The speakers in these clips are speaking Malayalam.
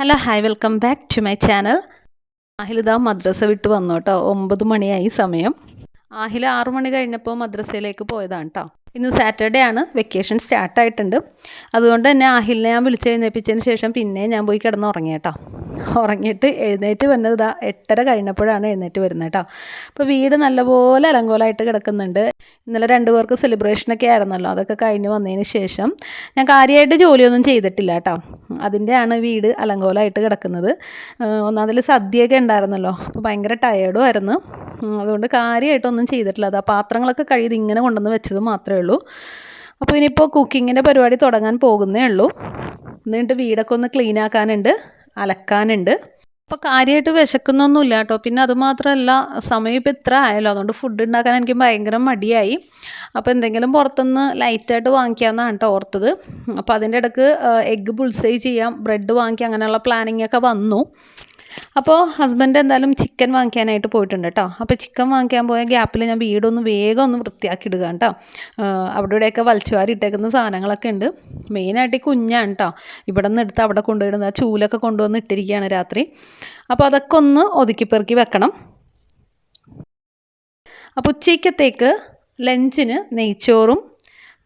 Hello hi welcome back to my channel ആഹിലിത മദ്രസ വിട്ട് വന്നു കേട്ടോ. ഒമ്പത് മണിയായി സമയം. ആഹില ആറു മണി കഴിഞ്ഞപ്പോൾ മദ്രസയിലേക്ക് പോയതാണ് കേട്ടോ ഇന്ന് സാറ്റർഡേ ആണ്. വെക്കേഷൻ സ്റ്റാർട്ടായിട്ടുണ്ട് അതുകൊണ്ട് തന്നെ ആഹിലിനെ ഞാൻ വിളിച്ചെഴുന്നേപ്പിച്ചതിന് ശേഷം പിന്നെ ഞാൻ പോയി കിടന്ന് ഉറങ്ങി കേട്ടോ. ഉറങ്ങിയിട്ട് എഴുന്നേറ്റ് വന്നത് ഇതാ എട്ടര കഴിഞ്ഞപ്പോഴാണ് എഴുന്നേറ്റ് വരുന്നത് കേട്ടോ. അപ്പോൾ വീട് നല്ലപോലെ അലങ്കോലമായിട്ട് കിടക്കുന്നുണ്ട്. ഇന്നലെ രണ്ടു പേർക്ക് സെലിബ്രേഷനൊക്കെ ആയിരുന്നല്ലോ. അതൊക്കെ കഴിഞ്ഞ് വന്നതിന് ശേഷം ഞാൻ കാര്യമായിട്ട് ജോലിയൊന്നും ചെയ്തിട്ടില്ല കേട്ടോ. അതിന്റെയാണ് വീട് അലങ്കോലമായിട്ട് കിടക്കുന്നത്. ഒന്നാമതിൽ സദ്യയൊക്കെ ഉണ്ടായിരുന്നല്ലോ. അപ്പോൾ ഭയങ്കര ടയേർഡും ആയിരുന്നു. അതുകൊണ്ട് കാര്യമായിട്ടൊന്നും ചെയ്തിട്ടില്ല. അതാ പാത്രങ്ങളൊക്കെ കഴുകി ഇങ്ങനെ കൊണ്ടുവന്ന് വെച്ചത് മാത്രമേ ഉള്ളൂ. അപ്പോൾ ഇനിയിപ്പോൾ കുക്കിങ്ങിന്റെ പരിപാടി തുടങ്ങാൻ പോകുന്നേ ഉള്ളൂ. എന്നിട്ട് വീടൊക്കെ ഒന്ന് ക്ലീൻ ആക്കാനുണ്ട് അലക്കാനുണ്ട്. അപ്പോൾ കാര്യമായിട്ട് വിശക്കുന്നൊന്നുമില്ല കേട്ടോ. പിന്നെ അതുമാത്രമല്ല സമയം ഇപ്പോൾ ഇത്ര ആയല്ലോ. അതുകൊണ്ട് ഫുഡ് ഉണ്ടാക്കാൻ എനിക്ക് ഭയങ്കര മടിയായി. അപ്പോൾ എന്തെങ്കിലും പുറത്തുനിന്ന് ലൈറ്റായിട്ട് വാങ്ങിക്കാമെന്നാണ് കേട്ടോ ഓർത്തത്. അപ്പോൾ അതിന്റെ ഇടയ്ക്ക് എഗ്ഗ് ബുൾസൈ ചെയ്യാം ബ്രെഡ് വാങ്ങിക്കാം അങ്ങനെയുള്ള പ്ലാനിങ് ഒക്കെ വന്നു. അപ്പോൾ ഹസ്ബൻഡ് എന്തായാലും ചിക്കൻ വാങ്ങിക്കാനായിട്ട് പോയിട്ടുണ്ട് കേട്ടോ അപ്പോൾ ചിക്കൻ വാങ്ങിക്കാൻ പോയ ഗ്യാപ്പിൽ ഞാൻ വീടൊന്ന് വേഗം ഒന്ന് വൃത്തിയാക്കി ഇടുക കേട്ടോ അവിടെ ഇവിടെയൊക്കെ വലിച്ചുവാരി ഇട്ടേക്കുന്ന സാധനങ്ങളൊക്കെ ഉണ്ട്. മെയിനായിട്ട് ഈ കുഞ്ഞാണ് കേട്ടോ ഇവിടെ നിന്ന് എടുത്ത് അവിടെ കൊണ്ടുപോയിടുന്ന ആ ചൂലൊക്കെ കൊണ്ടുവന്ന് ഇട്ടിരിക്കുകയാണ് രാത്രി. അപ്പോൾ അതൊക്കെ ഒന്ന് ഒതുക്കി പെറുക്കി വെക്കണം. അപ്പോൾ ഉച്ചയ്ക്കത്തേക്ക് ലഞ്ചിന് നെയ്ച്ചോറും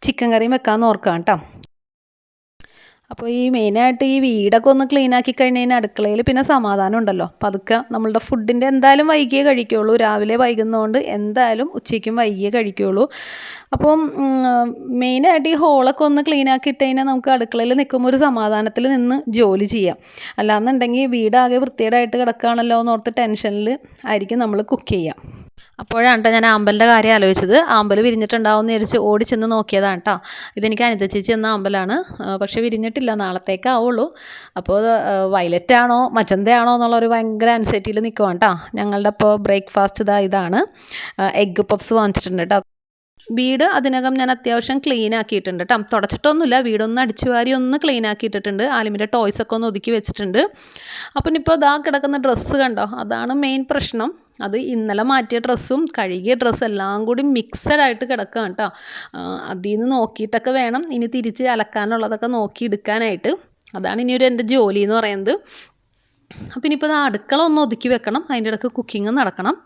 ചിക്കൻ കറിയും വെക്കാമെന്ന് ഓർക്കാം കേട്ടോ അപ്പോൾ ഈ മെയിനായിട്ട് ഈ വീടൊക്കെ ഒന്ന് ക്ലീൻ ആക്കി കഴിഞ്ഞ് കഴിഞ്ഞാൽ അടുക്കളയിൽ പിന്നെ സമാധാനം ഉണ്ടല്ലോ. പതുക്കെ നമ്മളുടെ ഫുഡിന്റെ എന്തായാലും വൈകിയേ കഴിക്കുകയുള്ളൂ രാവിലെ വൈകുന്നതുകൊണ്ട് എന്തായാലും ഉച്ചയ്ക്കും വൈകിയേ കഴിക്കുകയുള്ളൂ അപ്പം മെയിനായിട്ട് ഈ ഹോളൊക്കെ ഒന്ന് ക്ലീൻ ആക്കി ഇട്ട് കഴിഞ്ഞാൽ നമുക്ക് അടുക്കളയിൽ നിൽക്കുമ്പോൾ ഒരു സമാധാനത്തിൽ നിന്ന് ജോലി ചെയ്യാം. അല്ലാന്നുണ്ടെങ്കിൽ വീടാകെ വൃത്തികേടായിട്ട് കിടക്കുകയാണല്ലോ എന്നോർത്ത് ടെൻഷനിൽ ആയിരിക്കും നമ്മൾ കുക്ക് ചെയ്യുക അപ്പോഴാണ് കേട്ടോ ഞാൻ ആമ്പലിന്റെ കാര്യം ആലോചിച്ചത്. ആമ്പൽ വിരിഞ്ഞിട്ടുണ്ടാവും എന്ന് വിചാരിച്ച് ഓടി ചെന്ന് നോക്കിയതാണ് കേട്ടോ. ഇതെനിക്ക് അനിത ചേച്ചി എന്ന ആമ്പലാണ് പക്ഷേ വിരിഞ്ഞിട്ടില്ല. നാളത്തേക്ക് ആവുള്ളൂ. അപ്പോൾ വയലറ്റ് ആണോ മച്ചന്തയാണോ എന്നുള്ള ഒരു ഭയങ്കര അൻസൈറ്റിയിൽ നിൽക്കുവാണ് കേട്ടോ. ഞങ്ങളുടെ ഇപ്പോൾ ബ്രേക്ക്ഫാസ്റ്റ് ഇതാ ഇതാണ്. എഗ്ഗ് പഫ്സ് വാങ്ങിച്ചിട്ടുണ്ട് കേട്ടോ. വീട് അതിനകം ഞാൻ അത്യാവശ്യം ക്ലീൻ ആക്കിയിട്ടുണ്ട് കേട്ടോ. തുടച്ചിട്ടൊന്നുമില്ല. വീടൊന്ന് അടിച്ചു വാരി ഒന്ന് ക്ലീൻ ആക്കിയിട്ടിട്ടുണ്ട്. ആലിമിന്റെ ടോയ്സൊക്കെ ഒന്ന് ഒതുക്കി വെച്ചിട്ടുണ്ട്. അപ്പം ഇപ്പോൾ ഇതാ കിടക്കുന്ന ഡ്രസ്സ് കണ്ടോ? അതാണ് മെയിൻ പ്രശ്നം. അത് ഇന്നലെ മാറ്റിയ ഡ്രസ്സും കഴുകിയ ഡ്രസ്സും എല്ലാം കൂടി മിക്സഡ് ആയിട്ട് കിടക്കുകയാണ് കേട്ടോ അതിൽ നിന്ന് നോക്കിയിട്ടൊക്കെ വേണം ഇനി തിരിച്ച് അലക്കാനുള്ളതൊക്കെ നോക്കി എടുക്കാനായിട്ട്. അതാണ് ഇനി ഒരു എന്റെ ജോലി എന്ന് പറയുന്നത്. അപ്പം ഇനിയിപ്പോൾ അത് അടുക്കള ഒന്ന് ഒതുക്കി വെക്കണം. അതിന്റെ ഇടയ്ക്ക് കുക്കിംഗ് നടക്കണം.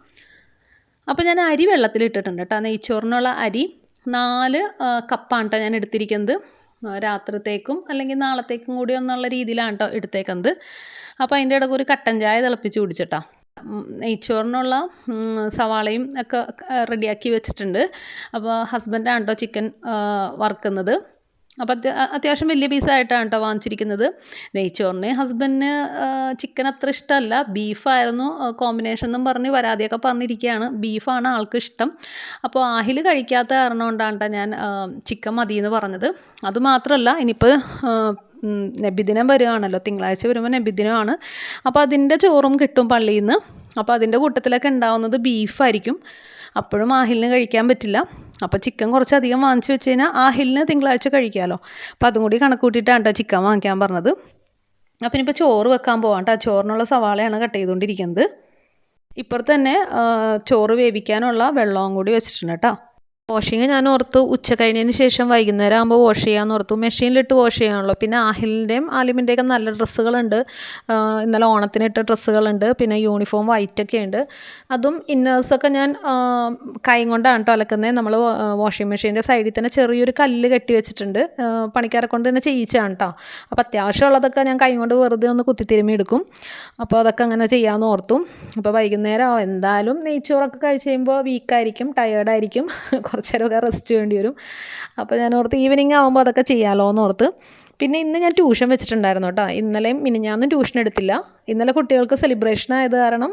അപ്പോൾ ഞാൻ അരി വെള്ളത്തിലിട്ടിട്ടുണ്ട് കേട്ടോ നെയ്ച്ചോറിനുള്ള അരി നാല് കപ്പാണ് കേട്ടോ ഞാൻ എടുത്തിരിക്കുന്നത്. രാത്രിത്തേക്കും അല്ലെങ്കിൽ നാളത്തേക്കും കൂടി എന്നുള്ള രീതിയിലാണ് കേട്ടോ എടുത്തേക്കുന്നത്. അപ്പോൾ അതിന്റെ ഇടയ്ക്ക് ഒരു കട്ടൻ ചായ തിളപ്പിച്ച് കുടിച്ചിട്ടാ. നെയ്ച്ചോറിനുള്ള സവാളയും ഒക്കെ റെഡിയാക്കി വെച്ചിട്ടുണ്ട്. അപ്പോൾ ഹസ്ബൻഡാണ് കേട്ടോ ചിക്കൻ വറുക്കുന്നത്. അപ്പോൾ അത്യ അത്യാവശ്യം വലിയ പീസായിട്ടാണ് കേട്ടോ വാങ്ങിച്ചിരിക്കുന്നത്. നെയ്ച്ചോറിന് ഹസ്ബൻഡിന് ചിക്കൻ അത്ര ഇഷ്ടമല്ല. ബീഫായിരുന്നു കോമ്പിനേഷൻ എന്നും പറഞ്ഞ് പരാതിയൊക്കെ പറഞ്ഞിരിക്കുകയാണ് ബീഫാണ് ആൾക്ക് ഇഷ്ടം. അപ്പോൾ ആഹിൽ കഴിക്കാത്ത കാരണം കൊണ്ടാണ് ഞാൻ ചിക്കൻ മതി എന്ന് പറഞ്ഞത്. അതുമാത്രമല്ല ഇനിയിപ്പോൾ നബിദിനം വരികയാണല്ലോ. തിങ്കളാഴ്ച വരുമ്പോൾ നബിദിനമാണ്. അപ്പോൾ അതിന്റെ ചോറും കിട്ടും പള്ളിയിൽ നിന്ന് അപ്പോൾ അതിന്റെ കൂട്ടത്തിലൊക്കെ ഉണ്ടാവുന്നത് ബീഫായിരിക്കും അപ്പോഴും ആഹിലിന് കഴിക്കാൻ പറ്റില്ല. അപ്പോൾ ചിക്കൻ കുറച്ചധികം വാങ്ങിച്ചു വെച്ച് കഴിഞ്ഞാൽ ആഹിലിന് തിങ്കളാഴ്ച കഴിക്കാമല്ലോ അപ്പോൾ അതും കൂടി കണക്ക് കൂട്ടിയിട്ടാണ് കേട്ടോ ചിക്കൻ വാങ്ങിക്കാൻ പറഞ്ഞത്. അപ്പം ഇനിയിപ്പോൾ ചോറ് വെക്കാൻ പോവാം കേട്ടോ ചോറിനുള്ള സവാളയാണ് കട്ട് ചെയ്തുകൊണ്ടിരിക്കുന്നത് ഇപ്പുറത്ത് തന്നെ ചോറ് വേവിക്കാനുള്ള വെള്ളവും കൂടി വെച്ചിട്ടുണ്ട് കേട്ടോ വാഷിങ് ഞാൻ ഓർത്തു ഉച്ച കഴിഞ്ഞതിന് ശേഷം വൈകുന്നേരം ആകുമ്പോൾ വാഷ് ചെയ്യാമെന്ന് ഓർത്തു. മെഷീനിലിട്ട് വാഷ് ചെയ്യാനുള്ളൂ പിന്നെ ആഹിലിന്റെയും ആലിമിന്റെയൊക്കെ നല്ല ഡ്രസ്സുകളുണ്ട്. ഇന്നലെ ഓണത്തിനിട്ട ഡ്രസ്സുകളുണ്ട്. പിന്നെ യൂണിഫോം വൈറ്റൊക്കെ ഉണ്ട്. അതും ഇന്നേഴ്സൊക്കെ ഞാൻ കൈ കൊണ്ടാണ് കേട്ടോ അലക്കുന്നത് നമ്മൾ വാഷിംഗ് മെഷീന്റെ സൈഡിൽ തന്നെ ചെറിയൊരു കല്ല് കെട്ടി വെച്ചിട്ടുണ്ട്. പണിക്കാരെ കൊണ്ട് തന്നെ ചെയ്യിച്ചാണ് കേട്ടോ അപ്പോൾ അത്യാവശ്യമുള്ളതൊക്കെ ഞാൻ കൈ കൊണ്ട് വെറുതെ ഒന്ന് കുത്തിത്തിരുമി എടുക്കും. അപ്പോൾ അതൊക്കെ അങ്ങനെ ചെയ്യാമെന്ന് ഓർത്തു. അപ്പോൾ വൈകുന്നേരം. എന്തായാലും നെയ്ച്ചോറൊക്കെ കഴിച്ച് കഴിയുമ്പോൾ വീക്കായിരിക്കും ടയേർഡായിരിക്കും കുറച്ച് നേരമൊക്കെ റെസ്റ്റ് വേണ്ടി വരും. അപ്പോൾ ഞാൻ ഓർത്ത് ഈവനിങ് ആകുമ്പോൾ അതൊക്കെ ചെയ്യാമല്ലോ എന്ന് ഓർത്ത്. പിന്നെ ഇന്ന് ഞാൻ ട്യൂഷൻ വെച്ചിട്ടുണ്ടായിരുന്നു കേട്ടോ. ഇന്നലെയും മിനിഞ്ഞാന്നും ട്യൂഷൻ എടുത്തില്ല. ഇന്നലെ കുട്ടികൾക്ക് സെലിബ്രേഷൻ ആയത് കാരണം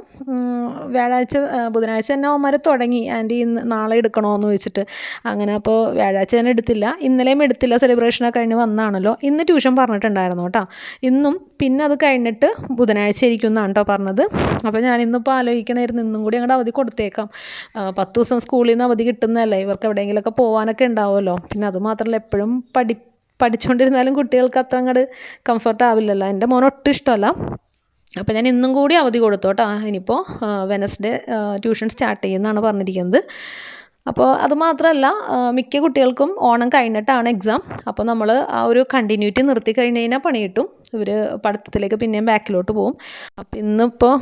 വ്യാഴാഴ്ച ബുധനാഴ്ച തന്നെ അവന്മാർ തുടങ്ങി. ആന്റി ഇന്ന് നാളെ എടുക്കണോ എന്ന് വെച്ചിട്ട്. അങ്ങനെ അപ്പോൾ വ്യാഴാഴ്ച തന്നെ എടുത്തില്ല. ഇന്നലെയും എടുത്തില്ല. സെലിബ്രേഷനൊക്കെ കഴിഞ്ഞ് വന്നാണല്ലോ. ഇന്ന് ട്യൂഷൻ പറഞ്ഞിട്ടുണ്ടായിരുന്നു കേട്ടോ. ഇന്നും പിന്നെ അത് കഴിഞ്ഞിട്ട് ബുധനാഴ്ച ആയിരിക്കും എന്നാണ് കേട്ടോ പറഞ്ഞത്. അപ്പോൾ ഞാൻ ഇന്നിപ്പോൾ ആലോചിക്കണമായിരുന്നു ഇന്നും കൂടി അങ്ങോട്ട് അവധി കൊടുത്തേക്കാം. പത്ത് ദിവസം സ്കൂളിൽ നിന്ന് അവധി കിട്ടുന്നതല്ലേ? ഇവർക്ക് എവിടെയെങ്കിലുമൊക്കെ പോകാനൊക്കെ ഉണ്ടാവുമല്ലോ. പിന്നെ അതുമാത്രമല്ല എപ്പോഴും പഠി പഠിച്ചുകൊണ്ടിരുന്നാലും കുട്ടികൾക്ക് അത്ര അങ്ങോട്ട് കംഫർട്ട് ആവില്ലല്ലോ. എന്റെ മോൻ ഒട്ടും ഇഷ്ടമല്ല. അപ്പോൾ ഞാൻ ഇന്നും കൂടി അവധി കൊടുത്തു കേട്ടോ. ഇനിയിപ്പോൾ വെനസ്ഡേ ട്യൂഷൻ സ്റ്റാർട്ട് ചെയ്യുമെന്നാണ് പറഞ്ഞിരിക്കുന്നത്. അപ്പോൾ അതുമാത്രമല്ല മിക്ക കുട്ടികൾക്കും ഓണം കഴിഞ്ഞിട്ടാണ് എക്സാം അപ്പോൾ നമ്മൾ ആ ഒരു കണ്ടിന്യൂറ്റി നിർത്തി കഴിഞ്ഞ് കഴിഞ്ഞാൽ പണി കിട്ടും. ഇവർ പഠിത്തത്തിലേക്ക് പിന്നെയും ബാക്കിലോട്ട് പോകും അപ്പോൾ ഇന്നിപ്പോൾ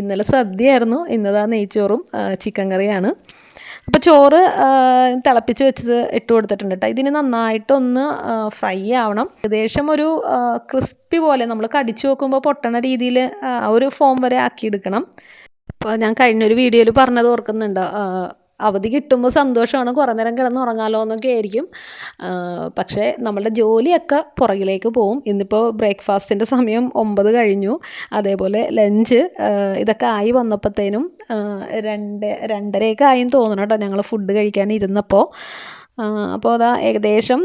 ഇന്നലെ സദ്യയായിരുന്നു. ഇന്നതാ നെയ്ച്ചോറും ചിക്കൻ കറിയാണ്. അപ്പോൾ ചോറ് തിളപ്പിച്ച് വെച്ചത് ഇട്ട് കൊടുത്തിട്ടുണ്ട് കേട്ടോ ഇതിന് നന്നായിട്ടൊന്ന് ഫ്രൈ ആവണം. ഏകദേശം ഒരു ക്രിസ്പി പോലെ നമ്മൾ കടിച്ചു നോക്കുമ്പോൾ പൊട്ടണ രീതിയിൽ ഒരു ഫോം വരെ ആക്കിയെടുക്കണം. അപ്പോൾ ഞാൻ കഴിഞ്ഞൊരു വീഡിയോയിൽ പറഞ്ഞത് ഓർക്കുന്നുണ്ട് അവധി കിട്ടുമ്പോൾ സന്തോഷമാണ്. കുറേ നേരം കിടന്ന് എന്നൊക്കെ ആയിരിക്കും. പക്ഷേ നമ്മളുടെ ജോലിയൊക്കെ പുറകിലേക്ക് പോവും. ഇന്നിപ്പോൾ ബ്രേക്ക്ഫാസ്റ്റിന്റെ സമയം ഒമ്പത് കഴിഞ്ഞു. അതേപോലെ ലഞ്ച് ഇതൊക്കെ ആയി വന്നപ്പോഴത്തേനും രണ്ട് രണ്ടരയൊക്കെ ആയെന്ന് തോന്നണം കേട്ടോ ഞങ്ങൾ ഫുഡ് കഴിക്കാൻ ഇരുന്നപ്പോൾ അപ്പോൾ അതാ ഏകദേശം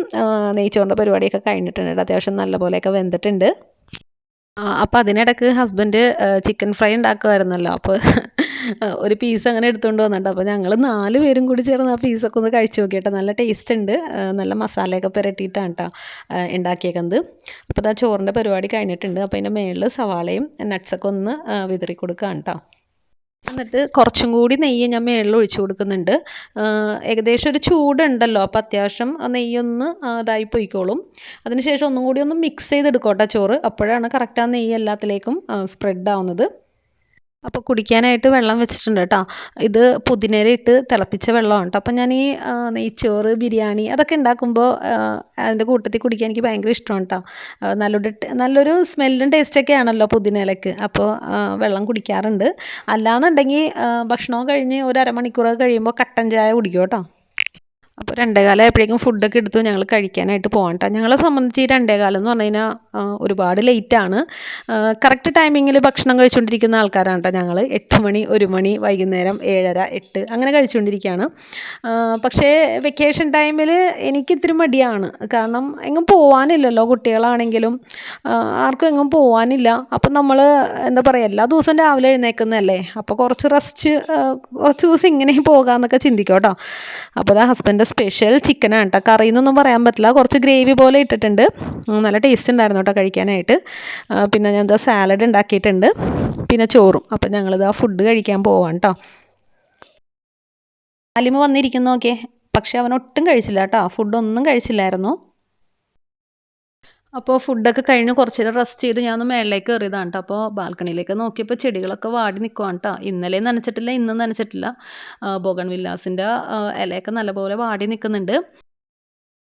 നെയ്ച്ചോറിന്റെ പരിപാടിയൊക്കെ കഴിഞ്ഞിട്ടുണ്ട്. അത്യാവശ്യം നല്ല പോലെയൊക്കെ വെന്തിട്ടുണ്ട്. അപ്പോൾ അതിനിടക്ക് ഹസ്ബൻഡ് ചിക്കൻ ഫ്രൈ ഉണ്ടാക്കുമായിരുന്നല്ലോ അപ്പോൾ ഒരു പീസ് അങ്ങനെ എടുത്തുകൊണ്ട് വന്നിട്ട്. അപ്പോൾ ഞങ്ങൾ നാല് പേരും കൂടി ചേർന്ന് ആ പീസൊക്കെ ഒന്ന് കഴിച്ച് നോക്കിയിട്ട്. നല്ല ടേസ്റ്റ് ഉണ്ട്. നല്ല മസാലയൊക്കെ പുരട്ടിയിട്ടാണ് കേട്ടോ ഉണ്ടാക്കിയേക്കുന്നത്. അപ്പോൾ ആ ചോറിന്റെ പരിപാടി കഴിഞ്ഞിട്ടുണ്ട്. അപ്പോൾ അതിന്റെ മുകളിൽ സവാളയും നട്ട്സൊക്കെ ഒന്ന് വിതറി കൊടുക്കുകയാണ് കേട്ടോ എന്നിട്ട് കുറച്ചും കൂടി നെയ്യ് ഞാൻ മേളിൽ ഒഴിച്ചു കൊടുക്കുന്നുണ്ട്. ഏകദേശം ഒരു ചൂടുണ്ടല്ലോ അപ്പോൾ അത്യാവശ്യം നെയ്യൊന്ന് ഇതായി പോയിക്കോളും. അതിനുശേഷം ഒന്നും കൂടി ഒന്ന് മിക്സ് ചെയ്തെടുക്കോട്ടെ ചോറ്. അപ്പോഴാണ് കറക്റ്റ് ആ നെയ്യ് എല്ലാത്തിലേക്കും സ്പ്രെഡ് ആവുന്നത്. അപ്പോൾ കുടിക്കാനായിട്ട് വെള്ളം വെച്ചിട്ടുണ്ട് കേട്ടോ ഇത് പുതിനയില ഇട്ട് തിളപ്പിച്ച വെള്ളമാണ് കേട്ടോ അപ്പം ഞാൻ ഈ നെയ്ച്ചോറ് ബിരിയാണി അതൊക്കെ ഉണ്ടാക്കുമ്പോൾ അതിന്റെ കൂട്ടത്തിൽ കുടിക്കാൻ എനിക്ക് ഭയങ്കര ഇഷ്ടമാണ് കേട്ടോ നല്ലൊരു നല്ലൊരു സ്മെല്ലും ടേസ്റ്റൊക്കെ ആണല്ലോ പുതിനയിലക്ക് അപ്പോൾ വെള്ളം കുടിക്കാറുണ്ട്. അല്ലാന്നുണ്ടെങ്കിൽ ഭക്ഷണം കഴിഞ്ഞ് ഒരു അരമണിക്കൂറൊക്കെ കഴിയുമ്പോൾ കട്ടൻ ചായ കുടിക്കും കേട്ടോ. അപ്പോൾ രണ്ടേകാലം ആയപ്പോഴേക്കും ഫുഡൊക്കെ എടുത്തു ഞങ്ങൾ കഴിക്കാനായിട്ട് പോകാം കേട്ടോ ഞങ്ങളെ സംബന്ധിച്ച് ഈ രണ്ടേകാലം എന്ന് പറഞ്ഞു കഴിഞ്ഞാൽ ഒരുപാട് ലേറ്റാണ് കറക്റ്റ് ടൈമിങ്ങിൽ ഭക്ഷണം കഴിച്ചുകൊണ്ടിരിക്കുന്ന ആൾക്കാരാണ് കേട്ടോ ഞങ്ങൾ എട്ട് മണി ഒരു മണി വൈകുന്നേരം ഏഴര എട്ട് അങ്ങനെ കഴിച്ചുകൊണ്ടിരിക്കുകയാണ് പക്ഷേ വെക്കേഷൻ ടൈമിൽ എനിക്ക് ഇത്തിരി മടിയാണ്. കാരണം എങ്ങും പോകാനില്ലല്ലോ കുട്ടികളാണെങ്കിലും. ആർക്കും എങ്ങും പോകാനില്ല അപ്പം നമ്മൾ എന്താ പറയുക എല്ലാ ദിവസവും രാവിലെ എഴുന്നേൽക്കുന്നതല്ലേ അപ്പോൾ കുറച്ച് റെസ്റ്റ് കുറച്ച് ദിവസം ഇങ്ങനെ പോകാമെന്നൊക്കെ ചിന്തിക്കും കേട്ടോ അപ്പോൾ അതാ ഹസ്ബൻഡ് സ്പെഷ്യൽ ചിക്കനാണ് കേട്ടോ. കറി എന്നൊന്നും പറയാൻ പറ്റില്ല. കുറച്ച് ഗ്രേവി പോലെ ഇട്ടിട്ടുണ്ട്. നല്ല ടേസ്റ്റ് ഉണ്ടായിരുന്നു കേട്ടോ കഴിക്കാനായിട്ട്. പിന്നെ ഞാൻ എന്താ സാലഡ് ഉണ്ടാക്കിയിട്ടുണ്ട്. പിന്നെ ചോറും. അപ്പം ഞങ്ങളിതാ ഫുഡ് കഴിക്കാൻ പോവാം കേട്ടോ അലിമ വന്നിരിക്കുന്നു നോക്കിയേ. പക്ഷെ അവൻ ഒട്ടും കഴിച്ചില്ല കേട്ടോ. ഫുഡൊന്നും കഴിച്ചില്ലായിരുന്നു. അപ്പോൾ ഫുഡൊക്കെ കഴിഞ്ഞ് കുറച്ച് നേരം റെസ്റ്റ് ചെയ്ത് ഞാൻ ഒന്ന് മേളിലേക്ക് കയറിയതാണ് കേട്ടോ അപ്പോൾ ബാൽക്കണിയിലേക്ക് നോക്കിയപ്പോൾ ചെടികളൊക്കെ വാടി നിൽക്കുവാണ് കേട്ടോ ഇന്നലെ നനച്ചിട്ടില്ല ഇന്നും നനച്ചിട്ടില്ല. ബോഗൺ വില്ലാസിന്റെ ഇലയൊക്കെ നല്ലപോലെ വാടി നിൽക്കുന്നുണ്ട്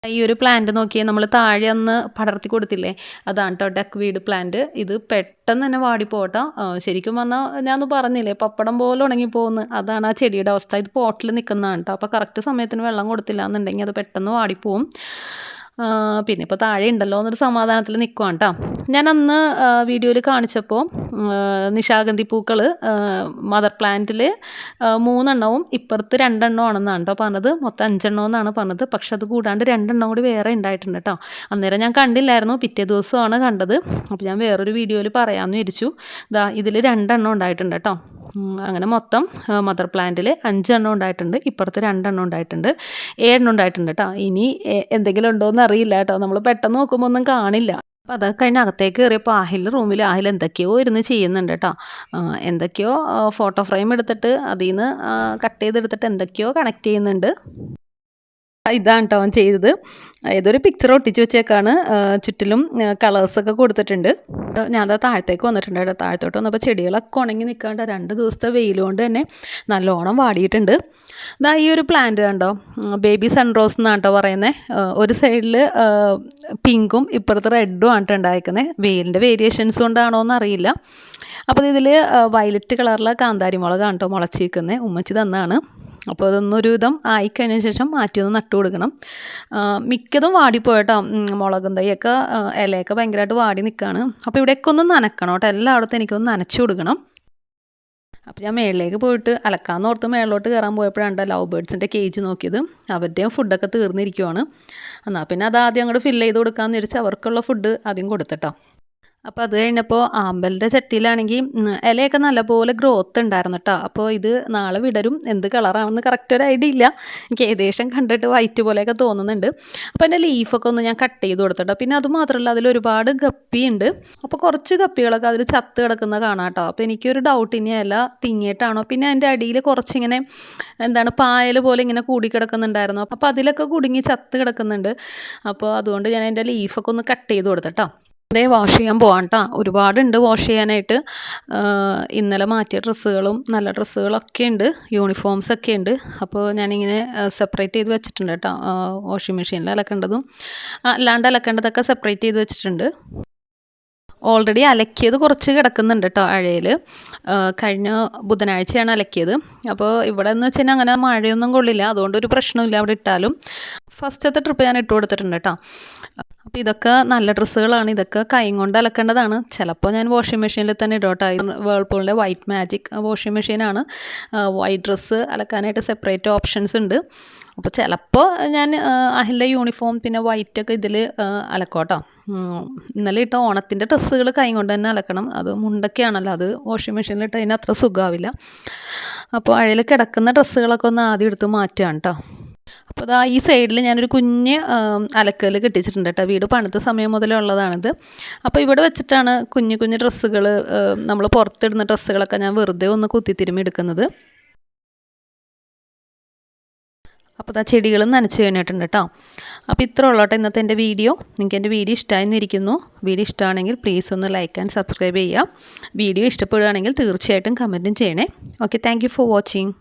ഈ ഒരു പ്ലാന്റ് നോക്കിയേ നമ്മൾ താഴെ അന്ന് പടർത്തി കൊടുത്തില്ലേ? അതാണ് കേട്ടോ ഡക്ക് വീട് പ്ലാന്റ് ഇത് പെട്ടെന്ന് തന്നെ വാടിപ്പോട്ടോ ശരിക്കും പറഞ്ഞാൽ ഞാനൊന്ന് പറഞ്ഞില്ലേ പപ്പടം പോലെ ഉണങ്ങിപ്പോകുന്നു അതാണ് ആ ചെടിയുടെ അവസ്ഥ. ഇത് പോട്ടിൽ നിൽക്കുന്നതാണ് കേട്ടോ അപ്പോൾ കറക്റ്റ് സമയത്തിന് വെള്ളം കൊടുത്തില്ല എന്നുണ്ടെങ്കിൽ അത് പെട്ടെന്ന് വാടിപ്പോവും പിന്നെ ഇപ്പോൾ താഴെ ഉണ്ടല്ലോ എന്നൊരു സമാധാനത്തിൽ നിൽക്കുവാണ് കേട്ടോ ഞാൻ അന്ന് വീഡിയോയിൽ കാണിച്ചപ്പോൾ നിശാഗന്ധി പൂക്കൾ മദർ പ്ലാന്റിൽ മൂന്നെണ്ണവും ഇപ്പുറത്ത് രണ്ടെണ്ണം ആണെന്നാണ് കേട്ടോ പറഞ്ഞത്. മൊത്തം അഞ്ചെണ്ണം എന്നാണ് പറഞ്ഞത്. പക്ഷെ അത് കൂടാണ്ട് രണ്ടെണ്ണം കൂടി വേറെ ഉണ്ടായിട്ടുണ്ട് കേട്ടോ അന്നേരം ഞാൻ കണ്ടില്ലായിരുന്നു. പിറ്റേ ദിവസമാണ് കണ്ടത്. അപ്പോൾ ഞാൻ വേറൊരു വീഡിയോയിൽ പറയാമെന്ന് വിചാരിച്ചു ദാ ഇതിൽ രണ്ടെണ്ണം ഉണ്ടായിട്ടുണ്ട് കേട്ടോ അങ്ങനെ മൊത്തം മദർ പ്ലാന്റിൽ അഞ്ചെണ്ണം ഉണ്ടായിട്ടുണ്ട്. ഇപ്പുറത്ത് രണ്ടെണ്ണം ഉണ്ടായിട്ടുണ്ട്. ഏഴെണ്ണം ഉണ്ടായിട്ടുണ്ട് കേട്ടോ ഇനി എന്തെങ്കിലും ഉണ്ടോ എന്ന് അറിയില്ല കേട്ടോ. നമ്മൾ പെട്ടെന്ന് നോക്കുമ്പോൾ ഒന്നും കാണില്ല. അപ്പോൾ അതൊക്കെ കഴിഞ്ഞ് അകത്തേക്ക് കയറിയപ്പോൾ ആഹിൽ റൂമിൽ ആഹിൽ എന്തൊക്കെയോ ഇരുന്ന് ചെയ്യുന്നുണ്ട് കേട്ടോ. എന്തൊക്കെയോ ഫോട്ടോ ഫ്രെയിം എടുത്തിട്ട് അതിൽ നിന്ന് കട്ട് ചെയ്തെടുത്തിട്ട് എന്തൊക്കെയോ കണക്ട് ചെയ്യുന്നുണ്ട്. ഇതാണ് കേട്ടോ അവൻ ചെയ്തത്. ഏതൊരു പിക്ചർ ഒട്ടിച്ച് വെച്ചേക്കാണ് ചുറ്റിലും കളേഴ്സൊക്കെ കൊടുത്തിട്ടുണ്ട്. ഞാനത് താഴത്തേക്ക് വന്നിട്ടുണ്ട് കേട്ടോ. താഴത്തോട്ട് വന്നപ്പോൾ ചെടികളൊക്കെ ഉണങ്ങി നിൽക്കാണ്ട് രണ്ട് ദിവസത്തെ വെയിലുകൊണ്ട് തന്നെ നല്ലോണം വാടിയിട്ടുണ്ട്. ഇതാ ഈ ഒരു പ്ലാന്റ് കണ്ടോ? ബേബി സൺറോസ് എന്നാണ് കേട്ടോ പറയുന്നത് ഒരു സൈഡിൽ പിങ്കും ഇപ്പുറത്ത് റെഡും ആണ് ഉണ്ടായിരിക്കുന്നത് വെയിലിന്റെ വേരിയേഷൻസ് കൊണ്ടാണോ എന്നറിയില്ല. അപ്പോൾ ഇതിൽ വയലറ്റ് കളറിലെ കാന്താരി മുളകാണ് കേട്ടോ മുളച്ചിരിക്കുന്നത് ഉമ്മച്ചി തന്നാണ്. അപ്പോൾ അതൊന്നൊരു വിധം ആയിക്കഴിഞ്ഞ ശേഷം മാറ്റി ഒന്ന് നട്ടു കൊടുക്കണം ആ, മിക്കതും വാടിപ്പോയിട്ടോ മുളകും തൈയൊക്കെ ഇലയൊക്കെ ഭയങ്കരമായിട്ട് വാടി നിൽക്കുകയാണ് അപ്പോൾ ഇവിടെയൊക്കെ ഒന്ന് നനക്കണം കേട്ടോ. എല്ലായിടത്തും എനിക്കൊന്ന് നനച്ചു കൊടുക്കണം. അപ്പോൾ ഞാൻ മേളിലേക്ക് പോയിട്ട് അലക്കാന്ന് ഓർത്ത് മേളിലോട്ട് കയറാൻ പോയപ്പോഴാണ് ലവ് ബേഡ്സിന്റെ കേജ് നോക്കിയത്. അവരുടെയും ഫുഡൊക്കെ തീർന്നിരിക്കുവാണ്. എന്നാൽ പിന്നെ അത് ആദ്യം അങ്ങോട്ട് ഫില്ല് ചെയ്ത് കൊടുക്കാമെന്ന് വിചാരിച്ച് അവർക്കുള്ള ഫുഡ് ആദ്യം കൊടുത്തിട്ടോ അപ്പോൾ അത് കഴിഞ്ഞപ്പോൾ ആമ്പലിന്റെ ചട്ടിയിലാണെങ്കിൽ ഇലയൊക്കെ നല്ലപോലെ ഗ്രോത്ത് ഉണ്ടായിരുന്നു കേട്ടോ അപ്പോൾ ഇത് നാളെ വിടരും. എന്ത് കളറാണെന്ന് കറക്റ്റ് ഒരു ഐഡിയ ഇല്ല. എനിക്ക് ഏകദേശം കണ്ടിട്ട് വൈറ്റ് പോലെയൊക്കെ തോന്നുന്നുണ്ട്. അപ്പോൾ എന്റെ ലീഫൊക്കെ ഒന്ന് ഞാൻ കട്ട് ചെയ്ത് കൊടുത്തിട്ടോ പിന്നെ അത് മാത്രമല്ല അതിൽ ഒരുപാട് ഗപ്പിയുണ്ട് അപ്പോൾ കുറച്ച് ഗപ്പികളൊക്കെ അതിൽ ചത്ത് കിടക്കുന്ന കാണാം കേട്ടോ അപ്പോൾ എനിക്കൊരു ഡൗട്ട് ഇനി ഇല തിങ്ങിയിട്ടാണോ? പിന്നെ അതിന്റെ അടിയിൽ കുറച്ചിങ്ങനെ എന്താണ് പായൽ പോലെ ഇങ്ങനെ കൂടി കിടക്കുന്നുണ്ടായിരുന്നു. അപ്പോൾ അതിലൊക്കെ കുടുങ്ങി ചത്ത് കിടക്കുന്നുണ്ട്. അപ്പോൾ അതുകൊണ്ട് ഞാൻ എന്റെ ലീഫൊക്കെ ഒന്ന് കട്ട് ചെയ്ത് കൊടുത്തിട്ടോ അതേ വാഷ് ചെയ്യാൻ പോവാം കേട്ടോ ഒരുപാടുണ്ട് വാഷ് ചെയ്യാനായിട്ട്. ഇന്നലെ മാറ്റിയ ഡ്രസ്സുകളും നല്ല ഡ്രസ്സുകളൊക്കെ ഉണ്ട്. യൂണിഫോംസ് ഒക്കെ ഉണ്ട്. അപ്പോൾ ഞാനിങ്ങനെ സെപ്പറേറ്റ് ചെയ്ത് വെച്ചിട്ടുണ്ട് കേട്ടോ വാഷിംഗ് മെഷീനിൽ അലക്കേണ്ടതും. അല്ലാണ്ട് അലക്കേണ്ടതൊക്കെ സെപ്പറേറ്റ് ചെയ്ത് വെച്ചിട്ടുണ്ട്. ഓൾറെഡി അലക്കിയത് കുറച്ച് കിടക്കുന്നുണ്ട് കേട്ടോ അഴയിൽ കഴിഞ്ഞ ബുധനാഴ്ചയാണ് അലക്കിയത്. അപ്പോൾ ഇവിടെ എന്ന് വെച്ചാൽ അങ്ങനെ മഴയൊന്നും കൊള്ളില്ല. അതുകൊണ്ട് ഒരു പ്രശ്നമില്ല അവിടെ ഇട്ടാലും. ഫസ്റ്റത്തെ ട്രിപ്പ് ഞാൻ ഇട്ട് കൊടുത്തിട്ടുണ്ട് കേട്ടോ അപ്പോൾ ഇതൊക്കെ നല്ല ഡ്രസ്സുകളാണ്. ഇതൊക്കെ കൈ കൊണ്ട് അലക്കേണ്ടതാണ്. ചിലപ്പോൾ ഞാൻ വാഷിംഗ് മെഷീനിൽ തന്നെ ഇടും കേട്ടോ ഇത് വേൾപൂളിന്റെ വൈറ്റ് മാജിക് വാഷിംഗ് മെഷീനാണ് വൈറ്റ് ഡ്രസ്സ് അലക്കാനായിട്ട് സെപ്പറേറ്റ് ഓപ്ഷൻസ് ഉണ്ട്. അപ്പോൾ ചിലപ്പോൾ ഞാൻ അഹിലെ യൂണിഫോം പിന്നെ വൈറ്റൊക്കെ ഇതിൽ അലക്കോട്ടോ ഇന്നലെ ഇട്ട ഓണത്തിന്റെ ഡ്രസ്സുകൾ കൈ കൊണ്ട് തന്നെ അലക്കണം. അത് മുണ്ടൊക്കെയാണല്ലോ. അത് വാഷിംഗ് മെഷീനിൽ ഇട്ട് അതിന് അത്ര സുഖമാവില്ല അപ്പോൾ അഴയിൽ കിടക്കുന്ന ഡ്രസ്സുകളൊക്കെ ഒന്ന് ആദ്യം എടുത്ത് മാറ്റുകയാണ് കേട്ടോ അപ്പോൾ ദാ ഈ സൈഡിൽ ഞാനൊരു കുഞ്ഞ് അലക്കൽ കെട്ടിച്ചിട്ടുണ്ട് കേട്ടോ. വീട് പണിത സമയം മുതലേ ഉള്ളതാണിത്. അപ്പോൾ ഇവിടെ വെച്ചിട്ടാണ് കുഞ്ഞു കുഞ്ഞു ഡ്രസ്സുകൾ നമ്മൾ പുറത്തിടുന്ന ഡ്രസ്സുകളൊക്കെ ഞാൻ വെറുതെ ഒന്ന് കുത്തിത്തിരുമ്മി എടുക്കുന്നത്. അപ്പോൾ ആ ചെടികളും നനച്ച് കഴിഞ്ഞിട്ടുണ്ട് കേട്ടോ. അപ്പോൾ ഇത്ര ഉള്ളോട്ടെ ഇന്നത്തെ എന്റെ വീഡിയോ. നിങ്ങൾക്ക് എന്റെ വീഡിയോ ഇഷ്ടമായിരുന്നിരിക്കുന്നു. വീഡിയോ ഇഷ്ടമാണെങ്കിൽ പ്ലീസ് ഒന്ന് ലൈക്ക് ആൻഡ് സബ്സ്ക്രൈബ് ചെയ്യുക. വീഡിയോ ഇഷ്ടപ്പെടുകയാണെങ്കിൽ തീർച്ചയായിട്ടും കമന്റും ചെയ്യണേ. Okay thank for watching